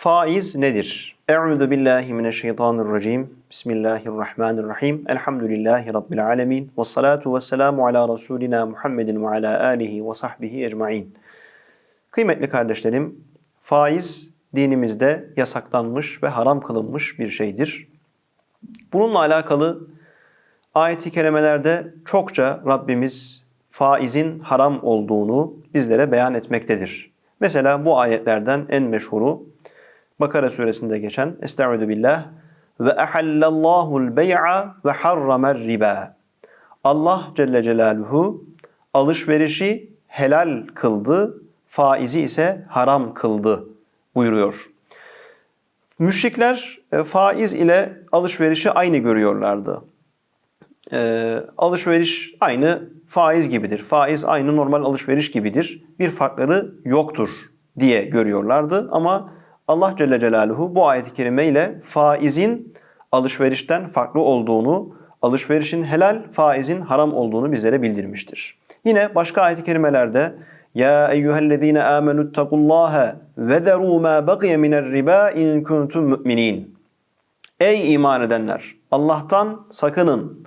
Faiz nedir? Euzu billahi mineşşeytanirracim. Bismillahirrahmanirrahim. Elhamdülillahi rabbil alamin. Ves salatu vesselamu ala rasulina Muhammedin ve ala alihi ve sahbihi ecmaîn. Kıymetli kardeşlerim, faiz dinimizde yasaklanmış ve haram kılınmış bir şeydir. Bununla alakalı ayet-i kerimelerde çokça Rabbimiz faizin haram olduğunu bizlere beyan etmektedir. Mesela bu ayetlerden en meşhuru Bakara suresinde geçen Estaizu billah ve ahallallahul bey'a ve harramer riba. Allah Celle Celaluhu alışverişi helal kıldı, faizi ise haram kıldı buyuruyor. Müşrikler e, faiz ile alışverişi aynı görüyorlardı. E, alışveriş aynı faiz gibidir. Faiz aynı normal alışveriş gibidir. Bir farkları yoktur diye görüyorlardı ama Allah Celle Celaluhu bu ayet-i kerime ile faizin alışverişten farklı olduğunu, alışverişin helal, faizin haram olduğunu bizlere bildirmiştir. Yine başka ayet-i kerimelerde ya eyyühellezine amenu ittakullaha ve zerû mâ baqiye miner riba in kuntum mu'minin. Ey iman edenler! Allah'tan sakının,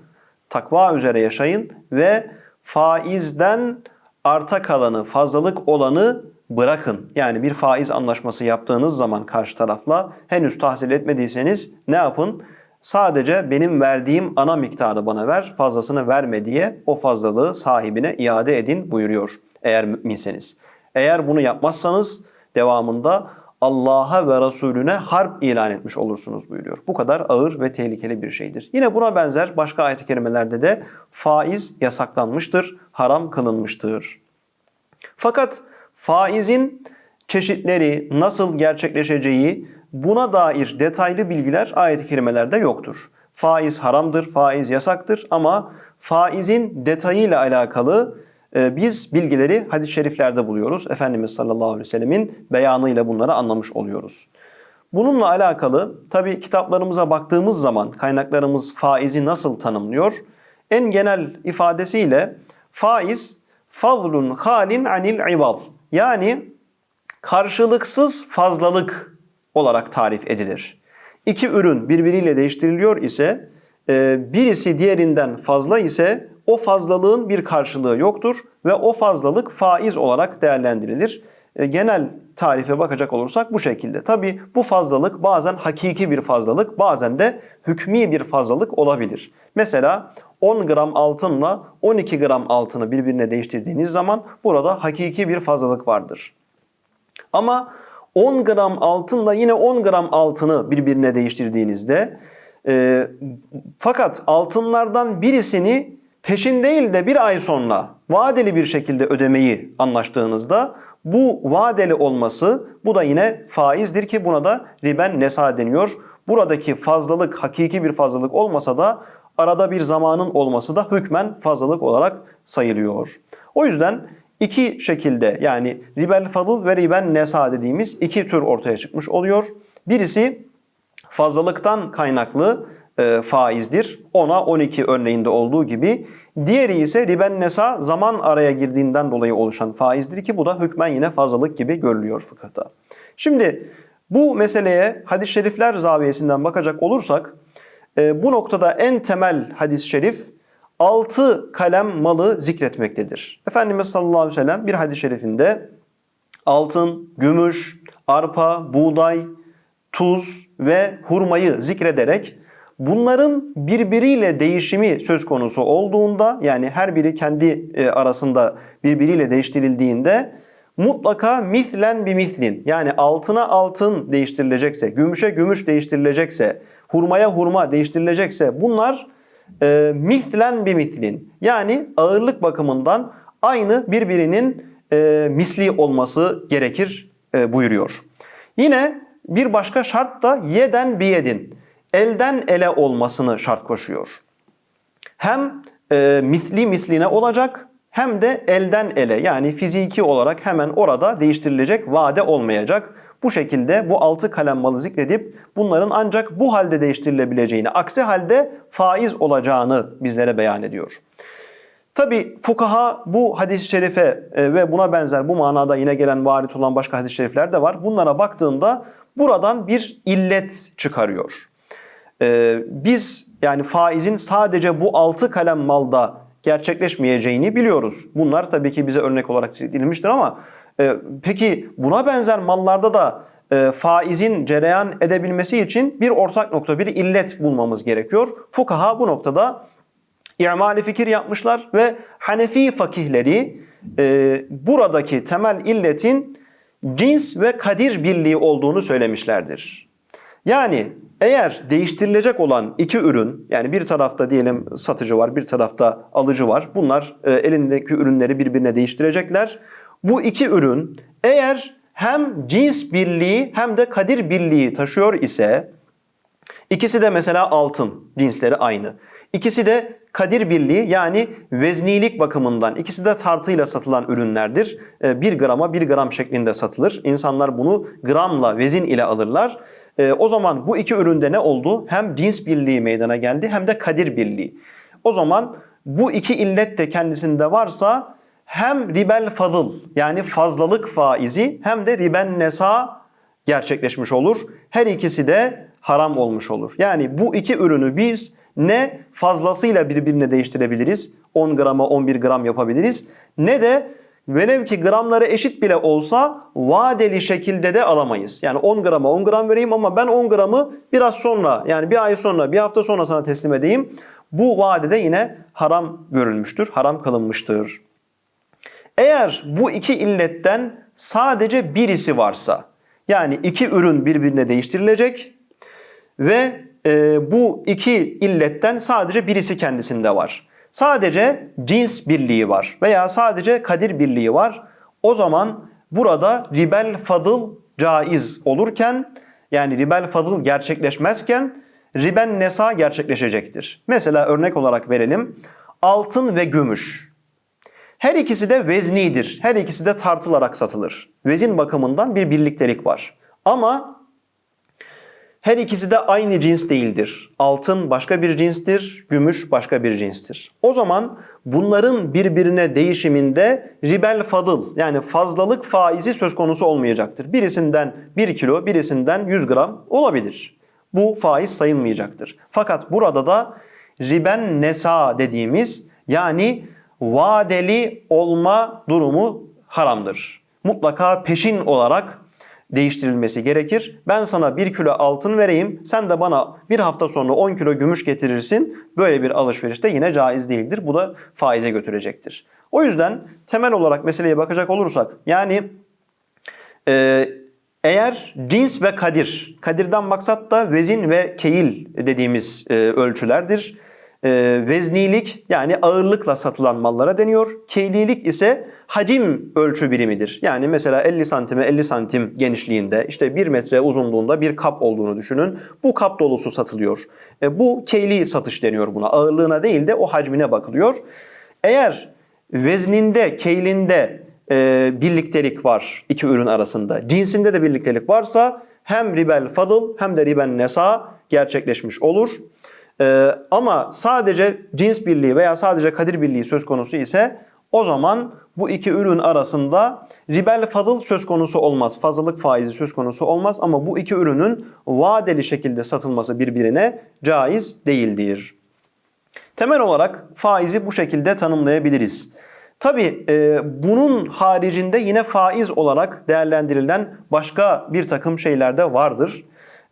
takva üzere yaşayın ve faizden arta kalanı, fazlalık olanı bırakın. Yani bir faiz anlaşması yaptığınız zaman karşı tarafla henüz tahsil etmediyseniz ne yapın? Sadece benim verdiğim ana miktarı bana ver, fazlasını verme diye o fazlalığı sahibine iade edin buyuruyor eğer müminseniz. Eğer bunu yapmazsanız devamında Allah'a ve Resulüne harp ilan etmiş olursunuz buyuruyor. Bu kadar ağır ve tehlikeli bir şeydir. Yine buna benzer başka ayet-i kerimelerde de faiz yasaklanmıştır, haram kılınmıştır. Fakat faizin çeşitleri nasıl gerçekleşeceği buna dair detaylı bilgiler ayet-i kerimelerde yoktur. Faiz haramdır, faiz yasaktır ama faizin detayıyla alakalı e, biz bilgileri hadis-i şeriflerde buluyoruz. Efendimiz sallallahu aleyhi ve sellemin beyanıyla bunları anlamış oluyoruz. Bununla alakalı tabi kitaplarımıza baktığımız zaman kaynaklarımız faizi nasıl tanımlıyor? En genel ifadesiyle faiz fazlun halin anil ival yani karşılıksız fazlalık olarak tarif edilir. İki ürün birbiriyle değiştiriliyor ise e, birisi diğerinden fazla ise o fazlalığın bir karşılığı yoktur ve o fazlalık faiz olarak değerlendirilir. E, genel tarife bakacak olursak bu şekilde. Tabi bu fazlalık bazen hakiki bir fazlalık bazen de hükmi bir fazlalık olabilir. Mesela 10 gram altınla 12 gram altını birbirine değiştirdiğiniz zaman burada hakiki bir fazlalık vardır. Ama 10 gram altınla yine 10 gram altını birbirine değiştirdiğinizde e, fakat altınlardan birisini peşin değil de bir ay sonra vadeli bir şekilde ödemeyi anlaştığınızda bu vadeli olması bu da yine faizdir ki buna da riben nesa deniyor. Buradaki fazlalık hakiki bir fazlalık olmasa da arada bir zamanın olması da hükmen fazlalık olarak sayılıyor. O yüzden iki şekilde yani ribel fadıl ve riben nesa dediğimiz iki tür ortaya çıkmış oluyor. Birisi fazlalıktan kaynaklı e, faizdir. 10'a 12 örneğinde olduğu gibi. Diğeri ise riben nesa zaman araya girdiğinden dolayı oluşan faizdir ki bu da hükmen yine fazlalık gibi görülüyor fıkıhta. Şimdi bu meseleye hadis-i şerifler zaviyesinden bakacak olursak e, bu noktada en temel hadis-i şerif altı kalem malı zikretmektedir. Efendimiz sallallahu aleyhi ve sellem bir hadis-i şerifinde altın, gümüş, arpa, buğday, tuz ve hurmayı zikrederek bunların birbiriyle değişimi söz konusu olduğunda yani her biri kendi e, arasında birbiriyle değiştirildiğinde mutlaka mislen bir mislin yani altına altın değiştirilecekse, gümüşe gümüş değiştirilecekse, hurmaya hurma değiştirilecekse bunlar e, mislen bir mislin yani ağırlık bakımından aynı birbirinin e, misli olması gerekir e, buyuruyor. Yine bir başka şart da yeden biyedin elden ele olmasını şart koşuyor. Hem e, misli misline olacak hem de elden ele yani fiziki olarak hemen orada değiştirilecek vade olmayacak. Bu şekilde bu altı kalem malı zikredip bunların ancak bu halde değiştirilebileceğini, aksi halde faiz olacağını bizlere beyan ediyor. Tabi fukaha bu hadis-i şerife e, ve buna benzer bu manada yine gelen varit olan başka hadis-i şerifler de var. Bunlara baktığında buradan bir illet çıkarıyor. Ee, biz yani faizin sadece bu altı kalem malda gerçekleşmeyeceğini biliyoruz. Bunlar tabii ki bize örnek olarak zikredilmiştir ama e, peki buna benzer mallarda da e, faizin cereyan edebilmesi için bir ortak nokta, bir illet bulmamız gerekiyor. Fukaha bu noktada i'mali fikir yapmışlar ve Hanefi fakihleri e, buradaki temel illetin cins ve kadir birliği olduğunu söylemişlerdir. Yani eğer değiştirilecek olan iki ürün yani bir tarafta diyelim satıcı var bir tarafta alıcı var. Bunlar e, elindeki ürünleri birbirine değiştirecekler. Bu iki ürün eğer hem cins birliği hem de kadir birliği taşıyor ise ikisi de mesela altın cinsleri aynı. İkisi de kadir birliği yani veznilik bakımından ikisi de tartıyla satılan ürünlerdir. 1 grama 1 gram şeklinde satılır. İnsanlar bunu gramla vezin ile alırlar. E, o zaman bu iki üründe ne oldu? Hem cins birliği meydana geldi hem de kadir birliği. O zaman bu iki illet de kendisinde varsa hem ribel fadıl yani fazlalık faizi hem de riben nesa gerçekleşmiş olur. Her ikisi de haram olmuş olur. Yani bu iki ürünü biz ne fazlasıyla birbirine değiştirebiliriz, 10 grama 11 gram yapabiliriz ne de Velev ki gramları eşit bile olsa vadeli şekilde de alamayız. Yani 10 grama 10 gram vereyim ama ben 10 gramı biraz sonra yani bir ay sonra bir hafta sonra sana teslim edeyim. Bu vadede yine haram görülmüştür, haram kılınmıştır. Eğer bu iki illetten sadece birisi varsa yani iki ürün birbirine değiştirilecek ve e, bu iki illetten sadece birisi kendisinde var sadece cins birliği var veya sadece kadir birliği var. O zaman burada ribel fadıl caiz olurken yani ribel fadıl gerçekleşmezken riben nesa gerçekleşecektir. Mesela örnek olarak verelim. Altın ve gümüş. Her ikisi de veznidir. Her ikisi de tartılarak satılır. Vezin bakımından bir birliktelik var. Ama her ikisi de aynı cins değildir. Altın başka bir cinstir, gümüş başka bir cinstir. O zaman bunların birbirine değişiminde ribel fadıl yani fazlalık faizi söz konusu olmayacaktır. Birisinden 1 kilo, birisinden 100 gram olabilir. Bu faiz sayılmayacaktır. Fakat burada da riben nesa dediğimiz yani vadeli olma durumu haramdır. Mutlaka peşin olarak değiştirilmesi gerekir. Ben sana 1 kilo altın vereyim, sen de bana bir hafta sonra 10 kilo gümüş getirirsin. Böyle bir alışveriş de yine caiz değildir. Bu da faize götürecektir. O yüzden temel olarak meseleye bakacak olursak yani e, eğer cins ve kadir, kadirden maksat da vezin ve keyil dediğimiz e, ölçülerdir. E, veznilik yani ağırlıkla satılan mallara deniyor. Keylilik ise hacim ölçü birimidir. Yani mesela 50 santime 50 santim genişliğinde işte 1 metre uzunluğunda bir kap olduğunu düşünün. Bu kap dolusu satılıyor. E, bu keyli satış deniyor buna. Ağırlığına değil de o hacmine bakılıyor. Eğer vezninde, keylinde e, birliktelik var iki ürün arasında, cinsinde de birliktelik varsa hem ribel fadıl hem de riben nesa gerçekleşmiş olur. Ee, ama sadece cins birliği veya sadece kadir birliği söz konusu ise o zaman bu iki ürün arasında ribel fadıl söz konusu olmaz. Fazlalık faizi söz konusu olmaz ama bu iki ürünün vadeli şekilde satılması birbirine caiz değildir. Temel olarak faizi bu şekilde tanımlayabiliriz. Tabi e, bunun haricinde yine faiz olarak değerlendirilen başka bir takım şeyler de vardır.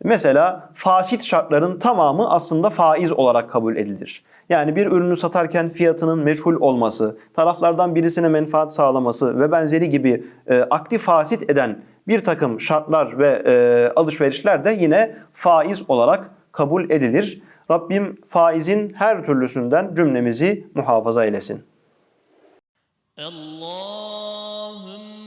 Mesela fasit şartların tamamı aslında faiz olarak kabul edilir. Yani bir ürünü satarken fiyatının meçhul olması, taraflardan birisine menfaat sağlaması ve benzeri gibi e, aktif fasit eden bir takım şartlar ve e, alışverişler de yine faiz olarak kabul edilir. Rabbim faizin her türlüsünden cümlemizi muhafaza eylesin. Allahümme